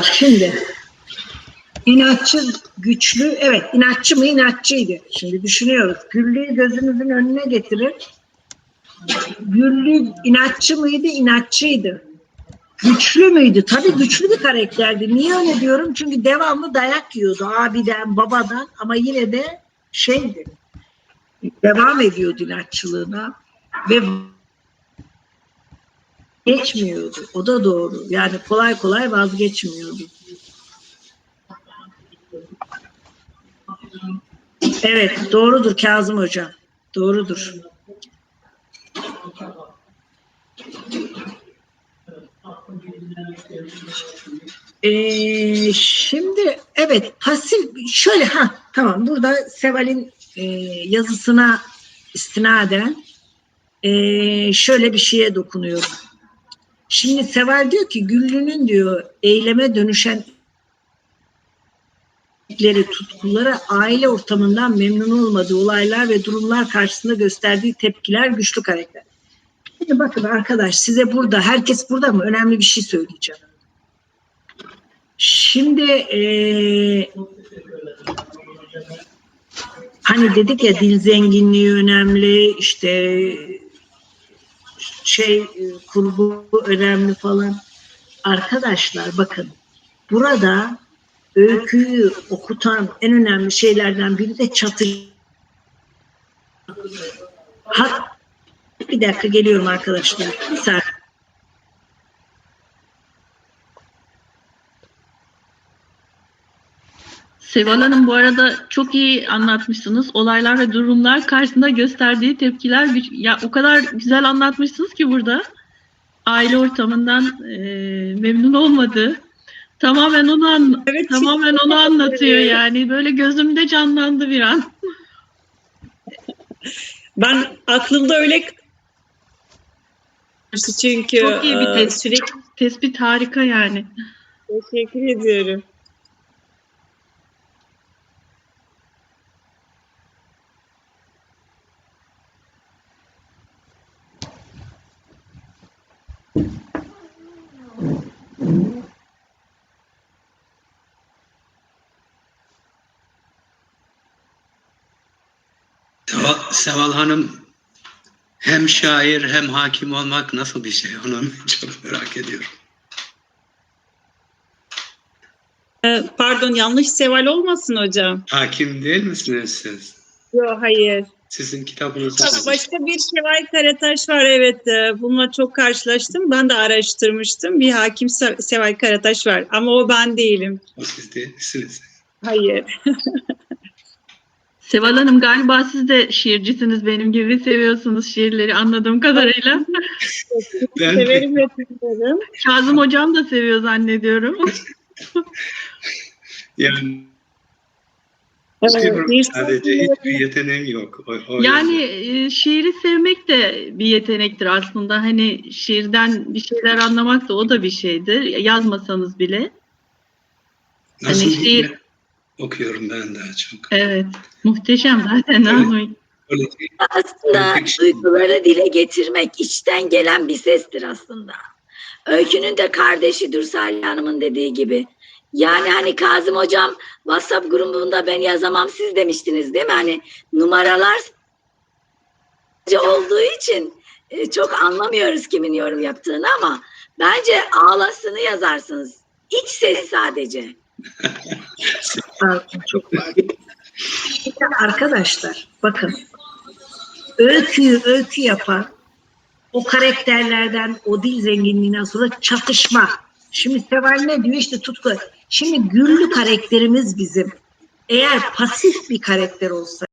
Şimdi inatçı, güçlü, evet inatçı mı inatçıydı. Şimdi düşünüyoruz. Güllü'yü gözümüzün önüne getirir. Güllü inatçı mıydı? İnatçıydı. Güçlü müydü? Tabii güçlü bir karakterdi. Niye öyle diyorum? Çünkü devamlı dayak yiyordu abiden, babadan ama yine de şeydi. Devam ediyordu inatçılığına ve geçmiyordu. O da doğru. Yani kolay kolay vazgeçmiyordu. Evet, doğrudur Kazım Hocam. Doğrudur. Ee, şimdi evet pasif şöyle ha tamam burada Seval'in e, yazısına istinaden e, şöyle bir şeye dokunuyorum. Şimdi Seval diyor ki Güllü'nün diyor eyleme dönüşen tutkuları aile ortamından memnun olmadığı olaylar ve durumlar karşısında gösterdiği tepkiler güçlü karakter. Şimdi bakın arkadaş size burada herkes burada mı? Önemli bir şey söyleyeceğim. Şimdi eee hani dedik ya dil zenginliği önemli işte şey e, kurgu önemli falan. Arkadaşlar bakın burada öyküyü okutan en önemli şeylerden biri de çatı. Hat, bir dakika geliyorum arkadaşlar. Bir saniye. Seval Hanım bu arada çok iyi anlatmışsınız. Olaylar ve durumlar karşısında gösterdiği tepkiler ya o kadar güzel anlatmışsınız ki burada. Aile ortamından e, memnun olmadı. Tamamen onu an- Evet, tamamen onu anlatıyor yani. Böyle gözümde canlandı bir an. Ben aklımda öyle çünkü Çok iyi bir e, tespit. sürekli Tespit harika yani. teşekkür ediyorum. Seval, Seval Hanım hem şair hem hakim olmak nasıl bir şey onu çok merak ediyorum. E, Pardon yanlış seval olmasın hocam. Hakim değil misiniz siz? Yok hayır. Sizin kitabınız Tabii başka bir Şevval Karataş var evet. e, Bununla çok karşılaştım. Ben de araştırmıştım. Bir hakim Se- Seval Karataş var ama o ben değilim. o siz değilsiniz. Hayır. Seval Hanım galiba siz de şiircisiniz benim gibi seviyorsunuz şiirleri anladığım kadarıyla. Ben Severim ve. Kazım hocam da seviyor zannediyorum. yani Evet, bir sadece hiçbir yeteneğim yok. O, o Yani e, şiiri sevmek de bir yetenektir aslında. Hani şiirden bir şeyler anlamak da o da bir şeydir. Yazmasanız bile. nasıl hani şiir- şiir... okuyorum ben daha çok. Evet. Muhteşem zaten. Nazmi. Öyle değil. aslında Politik- duyguları dile getirmek içten gelen bir sestir aslında. Öykünün de kardeşidir Salih Hanım'ın dediği gibi. Yani hani Kazım Hocam WhatsApp grubunda ben yazamam siz demiştiniz değil mi? Hani numaralar olduğu için e, çok anlamıyoruz kimin yorum yaptığını ama bence ağlasını yazarsınız. İç ses sadece. Pardon, çok. Şimdi arkadaşlar bakın öyküyü öykü yapan o karakterlerden o dil zenginliğinden sonra çatışma. Şimdi Seval ne diyor işte tutku. Şimdi Güllü karakterimiz bizim. Eğer pasif bir karakter olsa